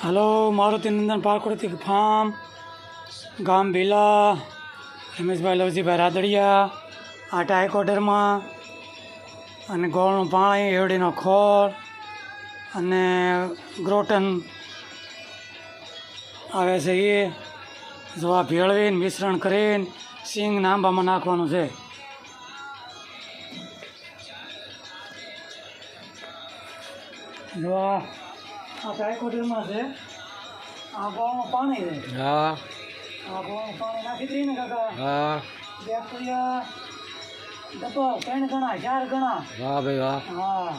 Hello Marutinandan પ્રાકૃતિક farm ગામ ભીલા રમેશભાઈ લવજીભાઈ રાદડિયા આટા હાઈકોર્ટરમાં અને ગોળનું પાણી, એવડીનો ખોર, અને ગ્રોટન આવે છે એ. જોવા ભેળવીને, મિશ્રણ કરીને, સિંગ આંબામાં નાખવાનું છે. જો આ આ હાઈકોર્ટરમાં છે. આ ગોળનું પાણી છે. હા. આ ગોળનું પાણી નાખી દઈએ ને કાકા. હા. બેક્ટેરિયા ડબલ ત્રણ ગણા ચાર ગણા. વાહ ભાઈ વાહ. હા.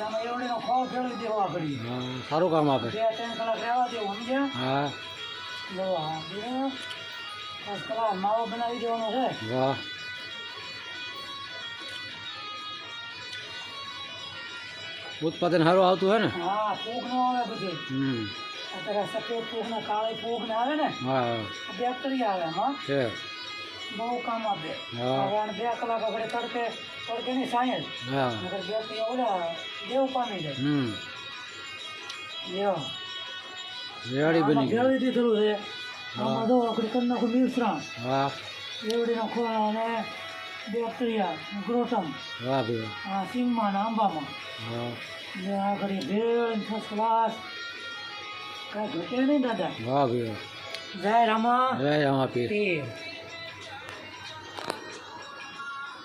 આમાં એવડીનો ખોળ ફેરવી દેવા કરી હા સારું કામ આપે. બે ત્રણ કલાક રહેવા દેવું સમજ્યા? હા. જો હા બે. પાંચ કલાક માવો બનાવી દેવાનો છે. વાહ. ઉત્પાદન સારું આવતું હોય ને? હા ફૂગ નો આવે બધું. હમ. અત્યારે સફેદ ફૂગ ને કાળી ફૂગ ને આવે ને હા બેક્ટેરિયા આવે એમાં છે. બહુ કામ આપે. બે કલાક આગળ તડકે તડકે ની સાયન્સ હા. નગર બેક્ટેરિયા ઓલા દેવ પામી જાય. હમ. લ્યો. રેડી બની ગઈ. ભેળવી દીધેલું છે. આમાં જો આપણે કરી નાખું મિશ્રણ. હા. એવડીનો ખોળ અને બેક્ટેરિયા ગ્રોટમ વાહ ભાઈ વાહ. આ સિંગમાં ને આંબામાં હા ને આ ઘડી ભેળ ફર્સ્ટ ક્લાસ કાંઈ ઘટે નહીં દાદા વાહ ભાઈ વાહ. જય રામા જય રામા પીર પીર